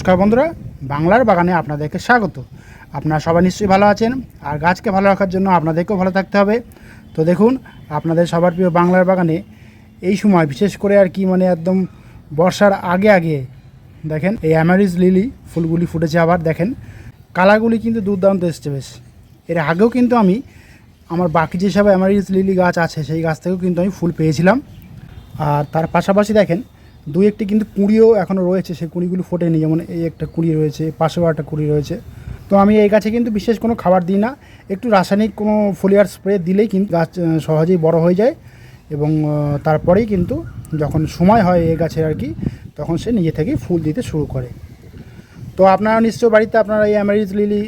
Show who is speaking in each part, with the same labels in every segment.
Speaker 1: নমস্কার বন্ধুরা, বাংলার বাগানে আপনাদেরকে স্বাগত। আপনারা সবাই নিশ্চয়ই ভালো আছেন, আর গাছকে ভালো রাখার জন্য আপনাদেরকেও ভালো থাকতে হবে। তো দেখুন, আপনাদের সবার প্রিয় বাংলার বাগানে এই সময় বিশেষ করে আর কি মানে একদম বর্ষার আগে আগে, দেখেন এই অ্যামারিজ লিলি ফুলগুলি ফুটেছে আবার, দেখেন। কালারগুলি কিন্তু দুর্দান্ত এসছে বেশ। এর আগেও কিন্তু আমি আমার বাকি যেসব অ্যামারিজ লিলি গাছ আছে, সেই গাছ থেকেও কিন্তু আমি ফুল পেয়েছিলাম। আর তার পাশাপাশি দেখেন দুই একটি কিন্তু কুঁড়িও এখনও রয়েছে, সেই কুঁড়িগুলো ফোটেনি, যেমন এই একটা কুঁড়ি রয়েছে পাশেও একটা কুঁড়ি রয়েছে। তো আমি এই গাছে কিন্তু বিশেষ কোনো খাবার দিই না, একটু রাসায়নিক কোনো ফোলিয়ার স্প্রে দিলেই কিন্তু গাছ সহজেই বড় হয়ে যায় এবং তারপরেই কিন্তু যখন সময় হয় এই গাছের আর কি, তখন সে নিজে থেকেই ফুল দিতে শুরু করে। তো আপনারা নিশ্চয় বাড়িতে আপনারা এই অ্যামারিজ লিলি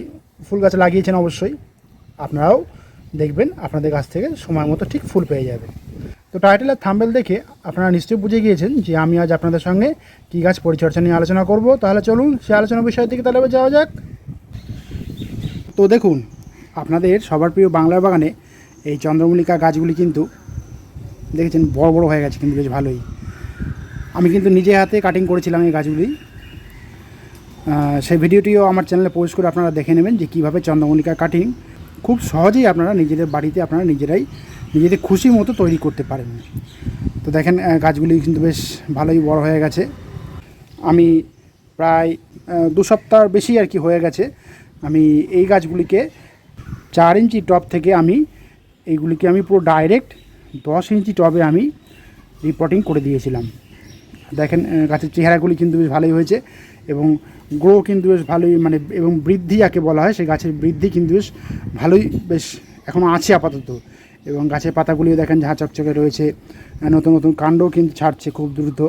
Speaker 1: ফুল গাছ লাগিয়েছেন অবশ্যই। আপনারাও দেখবেন, আপনাদের গাছ থেকে সময় মতো ঠিক ফুল পেয়ে যাবেন তো টাইটেল আর থাম্বেল দেখে আপনারা নিশ্চয়ই বুঝে গিয়েছেন যে আমি আজ আপনাদের সঙ্গে কী গাছ পরিচর্যা নিয়ে আলোচনা করব। তাহলে চলুন সে আলোচনা বিষয়ের থেকে তাহলে যাওয়া যাক। তো দেখুন, আপনাদের সবার প্রিয় বাংলার বাগানে এই চন্দ্রমল্লিকা গাছগুলি কিন্তু দেখেছেন বড় বড় হয়ে গেছে কিন্তু বেশ ভালোই। আমি কিন্তু নিজে হাতে কাটিং করেছিলাম এই গাছগুলি। সেই ভিডিওটিও আমার চ্যানেলে পোস্ট করে আপনারা দেখে নেবেন যে কীভাবে চন্দ্রমল্লিকা কাটিং খুব সহজেই আপনারা নিজেদের বাড়িতে আপনারা নিজেরাই নিজেদের খুশি মতো তৈরি করতে পারেন। তো দেখেন গাছগুলি কিন্তু বেশ ভালোই বড় হয়ে গেছে। আমি প্রায় দু সপ্তাহ বেশি আর কি হয়ে গেছে। আমি এই গাছগুলিকে চার ইঞ্চি টব থেকে আমি, এইগুলিকে আমি পুরো ডাইরেক্ট দশ ইঞ্চি টবে আমি রিপোর্টিং করে দিয়েছিলাম। দেখেন গাছের চেহারাগুলি কিন্তু বেশ ভালোই হয়েছে এবং গ্রো কিন্তু বেশ ভালোই মানে এবং বৃদ্ধি যাকে বলা হয় সেই গাছের বৃদ্ধি কিন্তু বেশ ভালোই, বেশ এখনও আছে আপাতত। এবং গাছের পাতাগুলিও দেখেন ঝাঁ চকচকে রয়েছে নতুন নতুন কাণ্ডও কিন্তু ছাড়ছে খুব দ্রুত,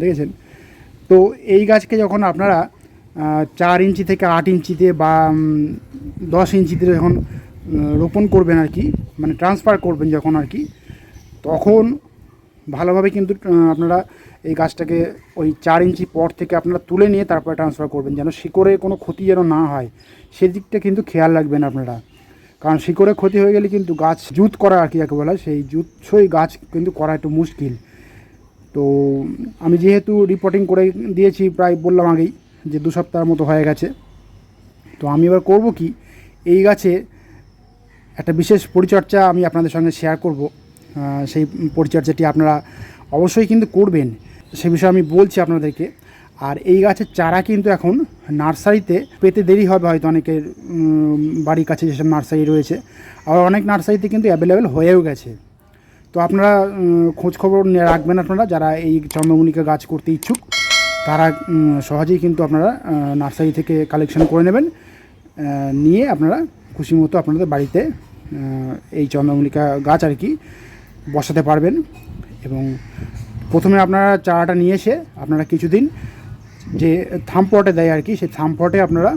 Speaker 1: দেখেছেন? তো এই গাছকে যখন আপনারা চার ইঞ্চি থেকে আট ইঞ্চিতে বা দশ ইঞ্চিতে যখন রোপণ করবেন আর কি মানে ট্রান্সফার করবেন যখন আর কি, তখন ভালোভাবে কিন্তু আপনারা এই গাছটাকে ওই চার ইঞ্চি পর থেকে আপনারা তুলে নিয়ে তারপরে ট্রান্সফার করবেন, যেন শিকড়ে কোনো ক্ষতি যেন না হয়। সেদিকটা কিন্তু খেয়াল রাখবেন আপনারা। কারণ শিকড়ে ক্ষতি হয়ে গেলে কিন্তু গাছ জুত করা আর কি যাকে বলা সেই জুতসই গাছ কিন্তু করা একটু মুশকিল। তো আমি যেহেতু রিপোর্টিং করে দিয়েছি, প্রায় বললাম আগেই যে দু সপ্তাহের মতো হয়ে গেছে। তো আমি এবার করব কি, এই গাছে একটা বিশেষ পরিচর্যা আমি আপনাদের সঙ্গে শেয়ার করব। সেই পরিচর্যাটি আপনারা অবশ্যই কিন্তু করবেন। সে বিষয়ে আমি বলছি আপনাদেরকে। আর এই গাছের চারা কিন্তু এখন নার্সারিতে পেতে দেরি হবে হয়তো অনেকের বাড়ির কাছে যেসব নার্সারি রয়েছে। আর অনেক নার্সারিতে কিন্তু অ্যাভেলেবেল হয়েও গেছে। তো আপনারা উম, খোঁজ খবর নিয়ে রাখবেন আপনারা যারা এই চন্দ্রমল্লিকা গাছ করতে ইচ্ছুক তারা সহজেই কিন্তু আপনারা নার্সারি থেকে কালেকশন করে নেবেন। নিয়ে আপনারা খুশি মতো আপনাদের বাড়িতে এই চন্দ্রমল্লিকা গাছ আর কি বসাতে পারবেন। এবং প্রথমে আপনারা চারাটা নিয়ে এসে আপনারা কিছুদিন যে থামপটে দেয় আর কি, সেই থামপটে আপনারা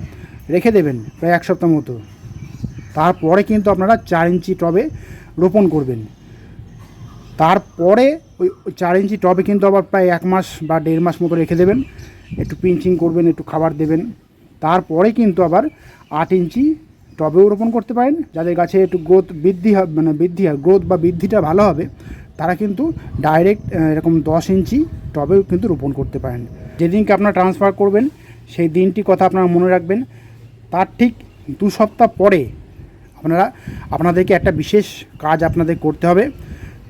Speaker 1: রেখে দেবেন প্রায় এক সপ্তাহ মতো। তারপরে কিন্তু আপনারা চার ইঞ্চি টবে রোপণ করবেন। তারপরে ওই চার ইঞ্চি টবে কিন্তু আবার প্রায় এক মাস বা দেড় মাস মতো রেখে দেবেন। একটু পিঞ্চিং করবেন, একটু খাবার দেবেন। তারপরে কিন্তু আবার আট ইঞ্চি টবেও রোপণ করতে পারেন। যাদের গাছে একটু গ্রোথ বৃদ্ধি হবে মানে বৃদ্ধি হয় গ্রোথ বা বৃদ্ধিটা ভালো হবে, তারা কিন্তু ডাইরেক্ট এরকম দশ ইঞ্চি টবেও কিন্তু রোপণ করতে পারেন। যেদিনকে আপনারা ট্রান্সফার করবেন, সেই দিনটি কথা আপনারা মনে রাখবেন। তার ঠিক দু সপ্তাহ পরে আপনারা, আপনাদেরকে একটা বিশেষ কাজ আপনাদের করতে হবে।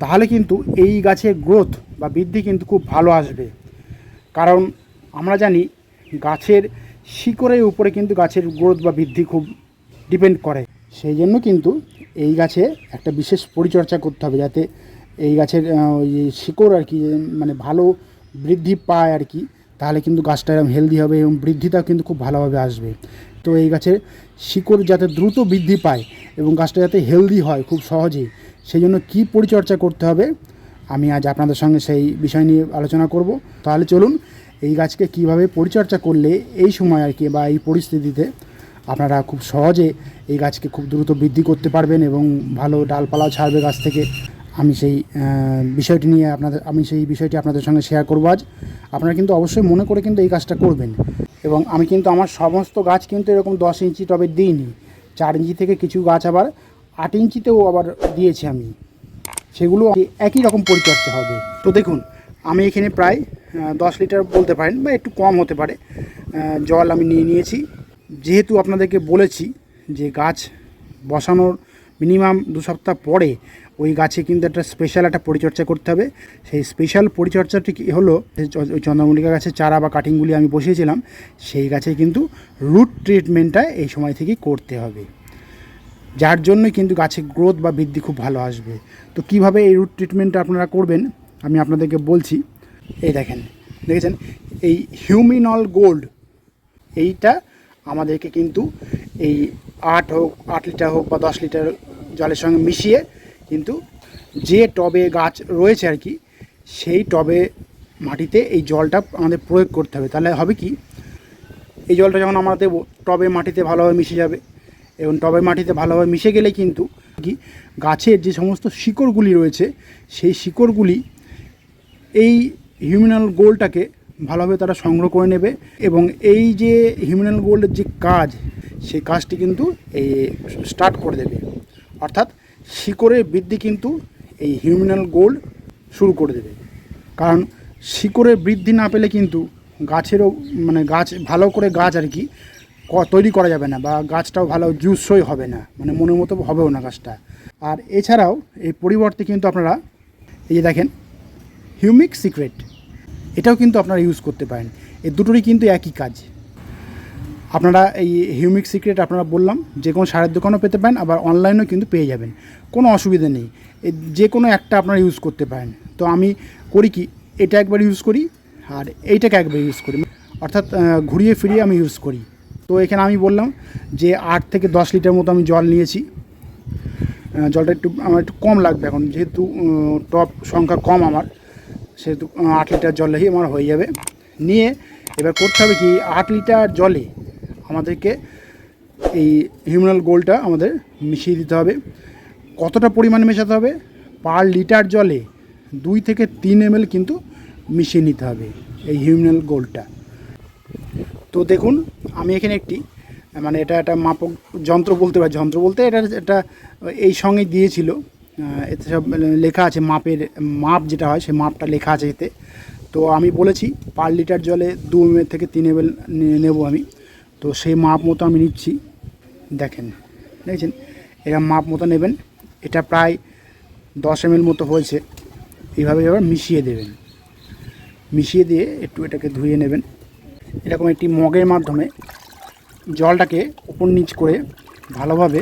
Speaker 1: তাহলে কিন্তু এই গাছের গ্রোথ বা বৃদ্ধি কিন্তু খুব ভালো আসবে। কারণ আমরা জানি গাছের শিকড়ের উপরে কিন্তু গাছের গ্রোথ বা বৃদ্ধি খুব ডিপেন্ড করে। সেই জন্য কিন্তু এই গাছে একটা বিশেষ পরিচর্যা করতে হবে যাতে এই গাছের ওই শিকড় আর কি মানে ভালো বৃদ্ধি পায় আর কি, তাহলে কিন্তু গাছটা এরকম হেলদি হবে এবং বৃদ্ধিটাও কিন্তু খুব ভালোভাবে আসবে। তো এই গাছের শিকড় যাতে দ্রুত বৃদ্ধি পায় এবং গাছটা যাতে হেলদি হয় খুব সহজেই সেই জন্য কী পরিচর্যা করতে হবে, আমি আজ আপনাদের সঙ্গে সেই বিষয় নিয়ে আলোচনা করব। তাহলে চলুন এই গাছকে কীভাবে পরিচর্যা করলে এই সময় আর কি বা এই পরিস্থিতিতে আপনারা খুব সহজে এই গাছকে খুব দ্রুত বৃদ্ধি করতে পারবেন এবং ভালো ডালপালাও ছাড়বে গাছ থেকে। আমি সেই বিষয়টি নিয়ে আপনাদের, আমি সেই বিষয়টি আপনাদের সঙ্গে শেয়ার করব আজ। আপনারা কিন্তু অবশ্যই মনে করে কিন্তু এই কাজটা করবেন। এবং আমি কিন্তু আমার সমস্ত গাছ কিন্তু এরকম দশ ইঞ্চি টবে দিইনি। চার ইঞ্চি থেকে কিছু গাছ আবার আট ইঞ্চিতেও আবার দিয়েছি আমি। সেগুলো একই রকম পরিচর্যা হবে। তো দেখুন, আমি এখানে প্রায় দশ লিটার বলতে পারেন বা একটু কম হতে পারে। জল আমি নিয়ে নিয়েছি। যেহেতু আপনাদেরকে বলেছি যে গাছ বসানোর মিনিমাম দু সপ্তাহ পরে ওই গাছে কিন্তু একটা স্পেশাল একটা পরিচর্যা করতে হবে। সেই স্পেশাল পরিচর্যাটি হলো ওই চন্দ্রমল্লিকা গাছের চারা বা কাটিংগুলি আমি বসিয়েছিলাম, সেই গাছে কিন্তু রুট ট্রিটমেন্টটা এই সময় থেকেই করতে হবে। যার জন্যই কিন্তু গাছের গ্রোথ বা বৃদ্ধি খুব ভালো আসবে। তো কীভাবে এই রুট ট্রিটমেন্টটা আপনারা করবেন, আমি আপনাদেরকে বলছি। এই দেখেন, দেখেছেন? এই হিউমিনল গোল্ড এইটা আমাদেরকে কিন্তু এই আট হোক, আট লিটার হোক বা দশ লিটার জলের সঙ্গে মিশিয়ে কিন্তু যে টবে গাছ রয়েছে আর কি, সেই টবে মাটিতে এই জলটা আমাদের প্রয়োগ করতে হবে। তাহলে হবে কি, এই জলটা যখন আমরা দেবো টবে মাটিতে ভালোভাবে মিশে যাবে এবং টবে মাটিতে ভালোভাবে মিশে গেলে কিন্তু কি, গাছের যে সমস্ত শিকড়গুলি রয়েছে, সেই শিকড়গুলি এই হিউম্যানাল গোল্ডটাকে ভালোভাবে তারা সংগ্রহ করে নেবে এবং এই যে হিউম্যানাল গোল্ডের যে কাজ, সেই কাজটি কিন্তু এই স্টার্ট করে দেবে। অর্থাৎ শিকড়ের বৃদ্ধি কিন্তু এই হিউম্যানাল গোল্ড শুরু করে দেবে। কারণ শিকড়ের বৃদ্ধি না পেলে কিন্তু গাছেরও মানে গাছ, ভালো করে গাছ আর কি, ক- তৈরি করা যাবে না বা গাছটাও ভালো জুসই হবে না মানে মনের মতো হবেও না গাছটা। আর এছাড়াও এই পরিবর্তে কিন্তু আপনারা, এই যে দেখেন হিউমিক সিক্রেট এটাও কিন্তু আপনারা ইউজ করতে পারেন। এই দুটোরই কিন্তু একই কাজ। আপনারা এই হিউমিক সিক্রেট আপনারা বললাম, যে কোনো সারের দোকানও পেতে পারেন, আবার অনলাইনেও কিন্তু পেয়ে যাবেন। কোনো অসুবিধা নেই। যে কোনো একটা আপনারা ইউজ করতে পারেন। তো আমি করি কি, এটা একবার ইউজ করি, আর এইটাকে একবার ইউজ করি। অর্থাৎ ঘুরিয়ে ফিরিয়ে আমি ইউজ করি। তো এখানে আমি বললাম যে আট থেকে দশ লিটার মতো আমি জল নিয়েছি। জলটা একটু, আমার একটু কম লাগবে এখন, যেহেতু টপ সংখ্যা কম আমার। সেহেতু আট লিটার জলেই আমার হয়ে যাবে। নিয়ে এবার করতে হবে কি, আট লিটার জলে আমাদেরকে এই হিউম্যানাল গোলটা আমাদের মিশিয়ে দিতে হবে। কতটা পরিমাণ মেশাতে হবে? পার লিটার জলে দুই থেকে তিন এম কিন্তু মিশিয়ে নিতে হবে এই হিউম্যানাল গোলটা। তো দেখুন, আমি এখানে একটি মানে এটা একটা মাপক যন্ত্র বলতে পারি। যন্ত্র বলতে এটা এটা এই সঙ্গে দিয়েছিল। এতে সব লেখা আছে মাপের, মাপ যেটা হয়, সেই মাপটা লেখা আছে এতে। তো আমি বলেছি, পার লিটার জলে দু এম থেকে তিন এম নেব আমি। তো সেই মাপ মতো আমি নিচ্ছি। দেখেন, দেখছেন? এরা মাপ মতো নেবেন। এটা প্রায় দশ এম মতো হয়েছে। এইভাবে এবার মিশিয়ে দেবেন। মিশিয়ে দিয়ে একটু এটাকে ধুয়ে নেবেন। এরকম একটি মগের মাধ্যমে জলটাকে উপর নিচ করে ভালোভাবে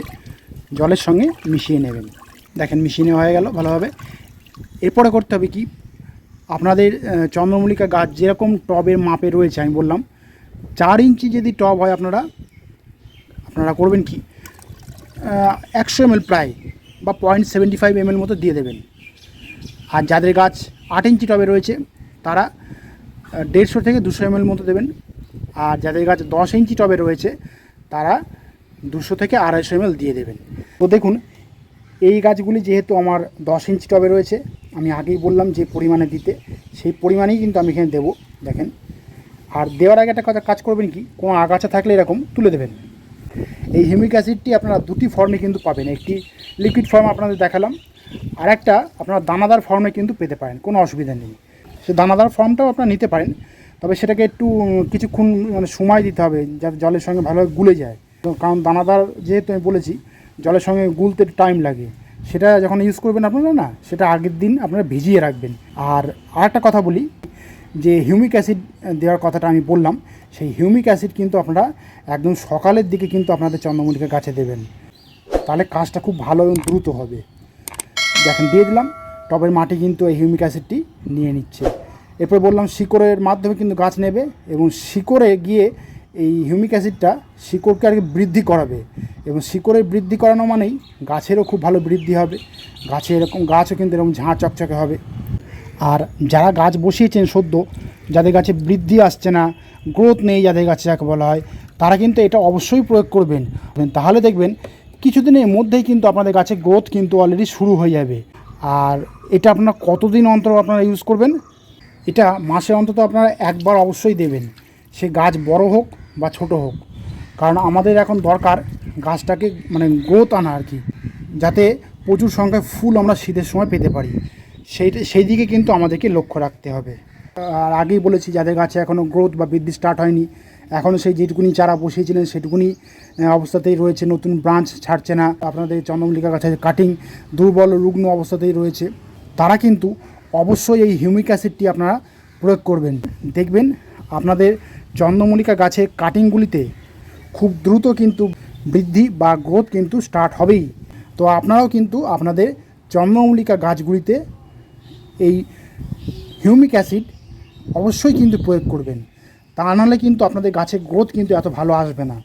Speaker 1: জলের সঙ্গে মিশিয়ে নেবেন। দেখেন মিশিয়ে হয়ে গেল ভালোভাবে এরপরে করতে হবে কি? আপনাদের চন্দ্রমল্লিকা গাছ যেরকম টবের মাপে রয়েছে, আমি বললাম, চার ইঞ্চি যদি টব হয় আপনারা আপনারা করবেন কি? একশো এমএল প্রায় বা পয়েন্ট সেভেন্টি ফাইভ এমএল মতো দিয়ে দেবেন। আর যাদের গাছ আট ইঞ্চি টবে রয়েছে, তারা দেড়শো থেকে দুশো এমএল মতো দেবেন। আর যাদের গাছ দশ ইঞ্চি টবে রয়েছে, তারা দুশো থেকে আড়াইশো এমএল দিয়ে দেবেন। তো দেখুন এই গাছগুলি যেহেতু আমার দশ ইঞ্চি টবে রয়েছে, আমি আগেই বললাম যে পরিমাণে দিতে, সেই পরিমাণেই কিন্তু আমি এখানে দেবো, দেখেন। আর দেওয়ার আগে একটা কথা, কাজ করবেন কি? কোনো আগাছা থাকলে এরকম তুলে দেবেন। এই হিউমিক অ্যাসিডটি আপনারা দুটি ফর্মে কিন্তু পাবেন। একটি লিকুইড ফর্ম আপনাদের দেখালাম আর একটা আপনারা দানাদার ফর্মে কিন্তু পেতে পারেন, কোনো অসুবিধা নেই। সে দানাদার ফর্মটাও আপনারা নিতে পারেন, তবে সেটাকে একটু কিছুক্ষণ মানে সময় দিতে হবে, যাতে জলের সঙ্গে ভালোভাবে গুলে যায়। কারণ দানাদার, যেহেতু আমি বলেছি জলের সঙ্গে গুলতে টাইম লাগে। সেটা যখন ইউজ করবেন আপনারা না, সেটা আগের দিন আপনারা ভিজিয়ে রাখবেন। আর আরেকটা কথা বলি, যে হিউমিক অ্যাসিড দেওয়ার কথাটা আমি বললাম, সেই হিউমিক অ্যাসিড কিন্তু আপনারা একদম সকালের দিকে কিন্তু আপনাদের চন্দ্রমল্লিকা গাছে দেবেন। তাহলে কাজটা খুব ভালো এবং দ্রুত হবে। দেখেন, দিয়ে দিলাম, টবের মাটি কিন্তু এই হিউমিক অ্যাসিডটি নিয়ে নিচ্ছে। এরপর বললাম, শিকড়ের মাধ্যমে কিন্তু গাছ নেবে এবং শিকড়ে গিয়ে এই হিউমিক অ্যাসিডটা শিকড়কে আর বৃদ্ধি করাবে এবং শিকড়ের বৃদ্ধি করানো মানেই গাছেরও খুব ভালো বৃদ্ধি হবে। গাছে এরকম গাছও কিন্তু এরকম ঝাঁ চকচকে হবে। আর যারা গাছ বসিয়েছেন সদ্য, যাদের গাছে বৃদ্ধি আসছে না, গ্রোথ নেই যাদের গাছে যাকে বলা হয়, তারা কিন্তু এটা অবশ্যই প্রয়োগ করবেন। তাহলে দেখবেন কিছুদিনের মধ্যেই কিন্তু আপনাদের গাছে গ্রোথ কিন্তু অলরেডি শুরু হয়ে যাবে। আর এটা আপনারা কতদিন অন্তর আপনারা ইউজ করবেন? এটা মাসে অন্তত আপনারা একবার অবশ্যই দেবেন। সে গাছ বড় হোক বা ছোট হোক। কারণ আমাদের এখন দরকার গাছটাকে মানে গ্রোথ আনা আর কি, যাতে প্রচুর সংখ্যায় ফুল আমরা শীতের সময় পেতে পারি। সেই সেই দিকে কিন্তু আমাদেরকে লক্ষ্য রাখতে হবে। আর আগেই বলেছি, যাদের গাছে এখনও গ্রোথ বা বৃদ্ধি স্টার্ট হয়নি এখনও সেই যেটুকুনি চারা বসিয়েছিলেন সেটুকুনি অবস্থাতেই রয়েছে, নতুন ব্রাঞ্চ ছাড়ছে না। আপনাদের চন্দ্রমল্লিকা গাছের কাটিং দুর্বল রুগ্ন অবস্থাতেই রয়েছে। তারা কিন্তু অবশ্যই এই হিউমিক অ্যাসিডটি আপনারা প্রয়োগ করবেন। দেখবেন আপনাদের চন্দ্রমল্লিকা গাছের কাটিংগুলিতে খুব দ্রুত কিন্তু বৃদ্ধি বা গ্রোথ কিন্তু স্টার্ট হবেই। তো আপনারাও কিন্তু আপনাদের চন্দ্রমল্লিকা গাছগুলিতে এই হিউমিক অ্যাসিড অবশ্যই কিন্তু প্রয়োগ করবেন। তা নাহলে কিন্তু আপনাদের গাছের গ্রোথ কিন্তু এত ভালো আসবে না।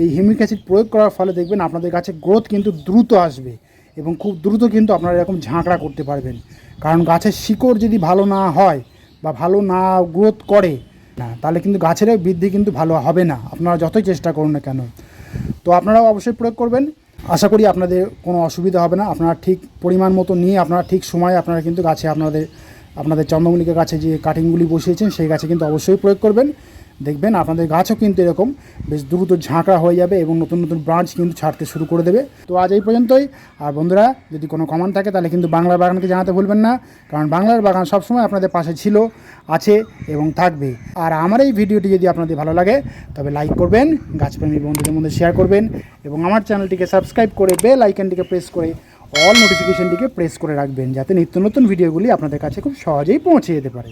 Speaker 1: এই হিউমিক অ্যাসিড প্রয়োগ করার ফলে দেখবেন আপনাদের গাছের গ্রোথ কিন্তু দ্রুত আসবে এবং খুব দ্রুত কিন্তু আপনারা এরকম ঝাঁকড়া করতে পারবেন। কারণ গাছের শিকড় যদি ভালো না হয় বা ভালো না গ্রোথ করে না, তাহলে কিন্তু গাছের বৃদ্ধি কিন্তু ভালো হবে না। আপনারা যতই চেষ্টা করুন না কেন। তো আপনারাও অবশ্যই প্রয়োগ করবেন। আশা করি আপনাদের কোনো অসুবিধা হবে না। আপনারা ঠিক পরিমাণ মতো নিয়ে, আপনারা ঠিক সময়ে আপনারা কিন্তু গাছে আপনাদের আপনাদের চন্দ্রমল্লিকা গাছে যে কাটিংগুলি বসিয়েছেন, সেই গাছে কিন্তু অবশ্যই প্রয়োগ করবেন। দেখবেন, আপনাদের গাছও কিন্তু এরকম বেশ দ্রুত ঝাঁকড়া হয়ে যাবে এবং নতুন নতুন ব্রাঞ্চ কিন্তু ছাড়তে শুরু করে দেবে। তো আজ এই পর্যন্তই। আর বন্ধুরা, যদি কোনো কমান থাকে, তাহলে কিন্তু বাংলার বাগানকে জানাতে ভুলবেন না, কারণ বাংলার বাগান সবসময় আপনাদের পাশে ছিল, আছে এবং থাকবে। আর আমার এই ভিডিওটি যদি আপনাদের ভালো লাগে, তবে লাইক করবেন, গাছপ্রেমী বন্ধুদের মধ্যে শেয়ার করবেন এবং আমার চ্যানেলটিকে সাবস্ক্রাইব করে বেল আইকনটিকে প্রেস করে অল নোটিফিকেশনটিকে প্রেস করে রাখবেন, যাতে নিত্য নতুন ভিডিওগুলি আপনাদের কাছে খুব সহজেই পৌঁছে যেতে পারে।